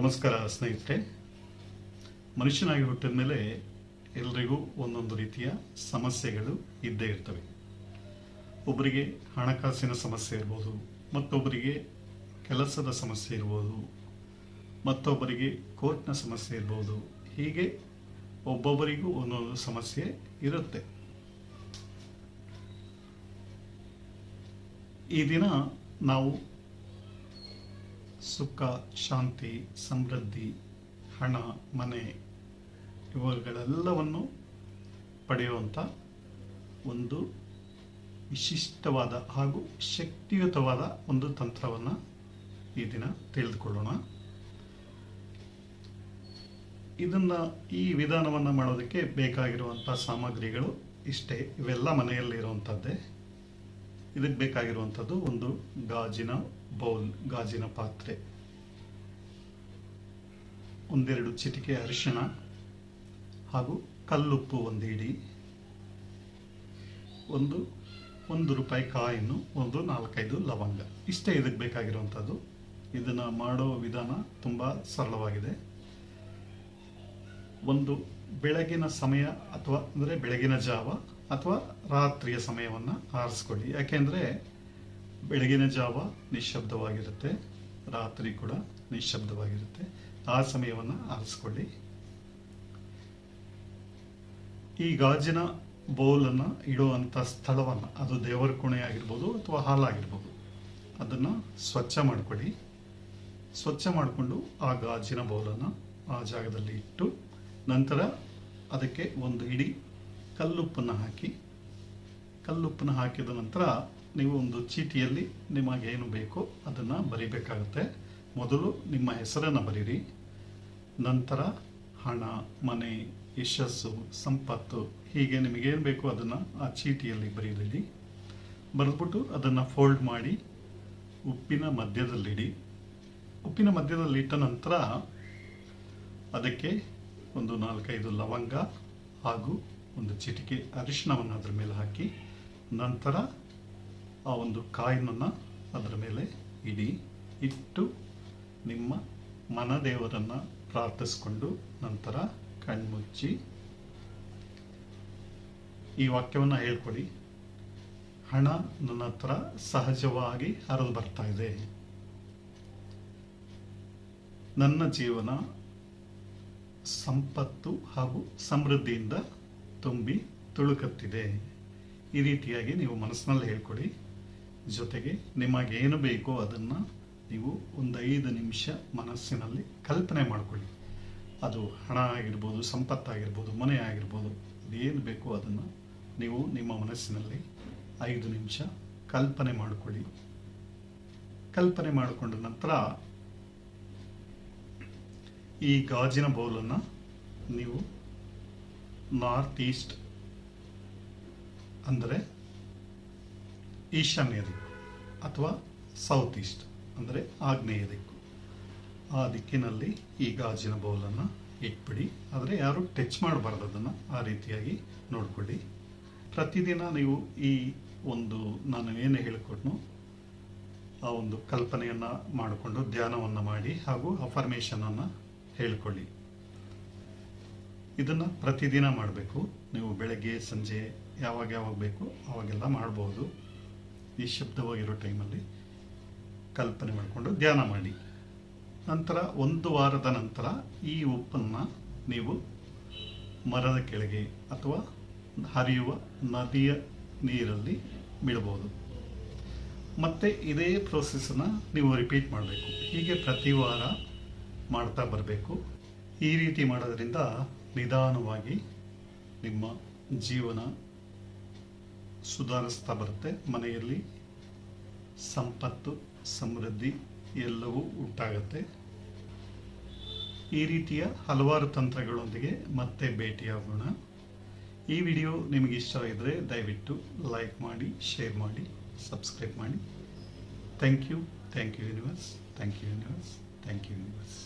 ನಮಸ್ಕಾರ ಸ್ನೇಹಿತರೆ. ಮನುಷ್ಯನಾಗಿ ಹುಟ್ಟಿದ ಮೇಲೆ ಎಲ್ರಿಗೂ ಒಂದೊಂದು ರೀತಿಯ ಸಮಸ್ಯೆಗಳು ಇದ್ದೇ ಇರ್ತವೆ. ಒಬ್ಬರಿಗೆ ಹಣಕಾಸಿನ ಸಮಸ್ಯೆ ಇರ್ಬೋದು, ಮತ್ತೊಬ್ಬರಿಗೆ ಕೆಲಸದ ಸಮಸ್ಯೆ ಇರ್ಬೋದು, ಮತ್ತೊಬ್ಬರಿಗೆ ಕೋರ್ಟ್ನ ಸಮಸ್ಯೆ ಇರ್ಬೋದು, ಹೀಗೆ ಒಬ್ಬೊಬ್ಬರಿಗೂ ಒಂದೊಂದು ಸಮಸ್ಯೆ ಇರುತ್ತೆ. ಈ ದಿನ ನಾವು ಸುಖ, ಶಾಂತಿ, ಸಮೃದ್ಧಿ, ಹಣ, ಮನೆ ಇವುಗಳೆಲ್ಲವನ್ನು ಪಡೆಯುವಂಥ ಒಂದು ವಿಶಿಷ್ಟವಾದ ಹಾಗೂ ಶಕ್ತಿಯುತವಾದ ಒಂದು ತಂತ್ರವನ್ನು ಈ ದಿನ ತಿಳಿದುಕೊಳ್ಳೋಣ. ಇದನ್ನು ಈ ವಿಧಾನವನ್ನು ಮಾಡೋದಕ್ಕೆ ಬೇಕಾಗಿರುವಂಥ ಸಾಮಗ್ರಿಗಳು ಇಷ್ಟೇ. ಇವೆಲ್ಲ ಮನೆಯಲ್ಲಿರುವಂಥದ್ದೇ. ಇದಕ್ಕೆ ಬೇಕಾಗಿರುವಂಥದ್ದು ಒಂದು ಗಾಜಿನ ಬೌಲ್, ಗಾಜಿನ ಪಾತ್ರೆ. ಒಂದೆರಡು ಚಿಟಿಕೆ ಅರಿಶಿಣ ಹಾಗೂ ಕಲ್ಲುಪ್ಪು ಒಂದು ಇಡಿ. ಒಂದು ಒಂದು ರೂಪಾಯಿ ಕಾಯಿನು ಒಂದು ನಾಲ್ಕೈದು ಲವಂಗ. ಇಷ್ಟೇ ಇದಕ್ಕೆ ಬೇಕಾಗಿರುವಂಥದ್ದು. ಇದನ್ನು ಮಾಡೋ ವಿಧಾನ ತುಂಬ ಸರಳವಾಗಿದೆ. ಒಂದು ಬೆಳಗಿನ ಸಮಯ ಅಥವಾ ಅಂದರೆ ಬೆಳಗಿನ ಜಾವ ಅಥವಾ ರಾತ್ರಿಯ ಸಮಯವನ್ನು ಆರಿಸ್ಕೊಳ್ಳಿ. ಯಾಕೆಂದರೆ ಬೆಳಗಿನ ಜಾವ ನಿಶ್ಶಬ್ದವಾಗಿರುತ್ತೆ, ರಾತ್ರಿ ಕೂಡ ನಿಶ್ಶಬ್ದವಾಗಿರುತ್ತೆ. ಆ ಸಮಯವನ್ನು ಆರಿಸ್ಕೊಳ್ಳಿ. ಈ ಗಾಜಿನ ಬೌಲನ್ನು ಇಡುವಂಥ ಸ್ಥಳವನ್ನು, ಅದು ದೇವರ ಕೋಣೆ ಆಗಿರ್ಬೋದು ಅಥವಾ ಹಾಲ್ ಆಗಿರ್ಬೋದು ಅದನ್ನು ಸ್ವಚ್ಛ ಮಾಡಿಕೊಳ್ಳಿ. ಸ್ವಚ್ಛ ಮಾಡಿಕೊಂಡು ಆ ಗಾಜಿನ ಬೌಲನ್ನು ಆ ಜಾಗದಲ್ಲಿ ಇಟ್ಟು, ನಂತರ ಅದಕ್ಕೆ ಒಂದು ಇಡೀ ಕಲ್ಲುಪ್ಪನ್ನು ಹಾಕಿ, ಕಲ್ಲುಪ್ಪನ್ನು ಹಾಕಿದ ನಂತರ ನೀವು ಒಂದು ಚೀಟಿಯಲ್ಲಿ ನಿಮಗೆ ಏನು ಬೇಕೋ ಅದನ್ನು ಬರಿಬೇಕಾಗುತ್ತೆ. ಮೊದಲು ನಿಮ್ಮ ಹೆಸರನ್ನು ಬರೀರಿ. ನಂತರ ಹಣ, ಮನೆ, ಯಶಸ್ಸು, ಸಂಪತ್ತು, ಹೀಗೆ ನಿಮಗೇನು ಬೇಕೋ ಅದನ್ನು ಆ ಚೀಟಿಯಲ್ಲಿ ಬರೀರಿ ಬರೆದ್ಬಿಟ್ಟು ಅದನ್ನು ಫೋಲ್ಡ್ ಮಾಡಿ ಉಪ್ಪಿನ ಮಧ್ಯದಲ್ಲಿಡಿ. ಉಪ್ಪಿನ ಮಧ್ಯದಲ್ಲಿ ಇಟ್ಟ ನಂತರ ಅದಕ್ಕೆ ಒಂದು ನಾಲ್ಕೈದು ಲವಂಗ ಹಾಗೂ ಒಂದು ಚಿಟಿಕೆ ಅರಿಶಿಣವನ್ನು ಅದರ ಮೇಲೆ ಹಾಕಿ, ನಂತರ ಆ ಒಂದು ಕಾಯಿನನ್ನು ಅದರ ಮೇಲೆ ಇಡಿ, ಇಟ್ಟು ನಿಮ್ಮ ಮನದೇವರನ್ನು ಪ್ರಾರ್ಥಿಸಿಕೊಂಡು ನಂತರ ಕಣ್ಮುಚ್ಚಿ. ಈ ವಾಕ್ಯವನ್ನು ಹೇಳ್ಕೊಡಿ ಹಣ ನನ್ನ ಹತ್ರ ಸಹಜವಾಗಿ ಹರಿದು ಬರ್ತಾ ಇದೆ. ನನ್ನ ಜೀವನ ಸಂಪತ್ತು ಹಾಗೂ ಸಮೃದ್ಧಿಯಿಂದ ತುಂಬಿ ತುಳುಕುತ್ತಿದೆ. ಈ ರೀತಿಯಾಗಿ ನೀವು ಮನಸ್ಸಿನಲ್ಲಿ ಹೇಳ್ಕೊಡಿ. ಜೊತೆಗೆ ನಿಮಗೆ ಏನು ಬೇಕೋ ಅದನ್ನು ನೀವು ಒಂದು ಐದು ನಿಮಿಷ ಮನಸ್ಸಿನಲ್ಲಿ ಕಲ್ಪನೆ ಮಾಡಿಕೊಳ್ಳಿ. ಅದು ಹಣ ಆಗಿರ್ಬೋದು ಸಂಪತ್ತಾಗಿರ್ಬೋದು ಮನೆ ಆಗಿರ್ಬೋದು, ಏನು ಬೇಕೋ ಅದನ್ನು ನೀವು ನಿಮ್ಮ ಮನಸ್ಸಿನಲ್ಲಿ ಐದು ನಿಮಿಷ ಕಲ್ಪನೆ ಮಾಡಿಕೊಳ್ಳಿ. ಕಲ್ಪನೆ ಮಾಡಿಕೊಂಡ ನಂತರ ಈ ಗಾಜಿನ ಬೌಲನ್ನು ನೀವು ನಾರ್ತ್ ಈಸ್ಟ್ ಅಂದರೆ ಈಶಾನ್ಯ ದಿಕ್ಕು ಅಥವಾ ಸೌತ್ ಈಸ್ಟ್ ಅಂದರೆ ಆಗ್ನೇಯ ದಿಕ್ಕು. ಆ ದಿಕ್ಕಿನಲ್ಲಿ ಈ ಗಾಜಿನ ಬೌಲನ್ನು ಇಟ್ಬಿಡಿ. ಆದರೆ ಯಾರು ಟಚ್ ಮಾಡಬಾರ್ದು ಅದನ್ನು, ಆ ರೀತಿಯಾಗಿ ನೋಡಿಕೊಳ್ಳಿ. ಪ್ರತಿದಿನ ನೀವು ಈ ಒಂದು ನಾನು ಏನು ಹೇಳಿಕೊಟ್ನು ಆ ಒಂದು ಕಲ್ಪನೆಯನ್ನು ಮಾಡಿಕೊಂಡು ಧ್ಯಾನವನ್ನು ಮಾಡಿ ಹಾಗೂ ಅಫರ್ಮೇಷನನ್ನು ಹೇಳ್ಕೊಳ್ಳಿ. ಇದನ್ನು ಪ್ರತಿದಿನ ಮಾಡಬೇಕು. ನೀವು ಬೆಳಗ್ಗೆ, ಸಂಜೆ ಯಾವಾಗ ಯಾವಾಗ ಬೇಕು ಅವಾಗೆಲ್ಲ ಮಾಡ್ಬೋದು. ನಿಶಬ್ದವಾಗಿರೋ ಟೈಮಲ್ಲಿ ಕಲ್ಪನೆ ಮಾಡಿಕೊಂಡು ಧ್ಯಾನ ಮಾಡಿ. ನಂತರ ಒಂದು ವಾರದ ನಂತರ ಈ ಉಪ್ಪನ್ನು ನೀವು ಮರದ ಕೆಳಗೆ ಅಥವಾ ಹರಿಯುವ ನದಿಯ ನೀರಲ್ಲಿ ಬಿಡಬಹುದು ಮತ್ತು ಇದೇ ಪ್ರೋಸೆಸನ್ನು ನೀವು ರಿಪೀಟ್ ಮಾಡಬೇಕು. ಹೀಗೆ ಪ್ರತಿ ವಾರ ಮಾಡ್ತಾ ಬರಬೇಕು. ಈ ರೀತಿ ಮಾಡೋದ್ರಿಂದ ನಿಧಾನವಾಗಿ ನಿಮ್ಮ ಜೀವನ ಸುಧಾರಿಸ್ತಾ ಬರುತ್ತೆ. ಮನೆಯಲ್ಲಿ ಸಂಪತ್ತು, ಸಮೃದ್ಧಿ ಎಲ್ಲವೂ ಉಂಟಾಗತ್ತೆ. ಈ ರೀತಿಯ ಹಲವಾರು ತಂತ್ರಗಳೊಂದಿಗೆ ಮತ್ತೆ ಭೇಟಿಯಾಗೋಣ ಈ ವಿಡಿಯೋ ನಿಮಗೆ ಇಷ್ಟ ಆಗಿದ್ದರೆ ದಯವಿಟ್ಟು ಲೈಕ್ ಮಾಡಿ, ಶೇರ್ ಮಾಡಿ, ಸಬ್ಸ್ಕ್ರೈಬ್ ಮಾಡಿ. Thank you thank you universe, thank you universe, thank you universe.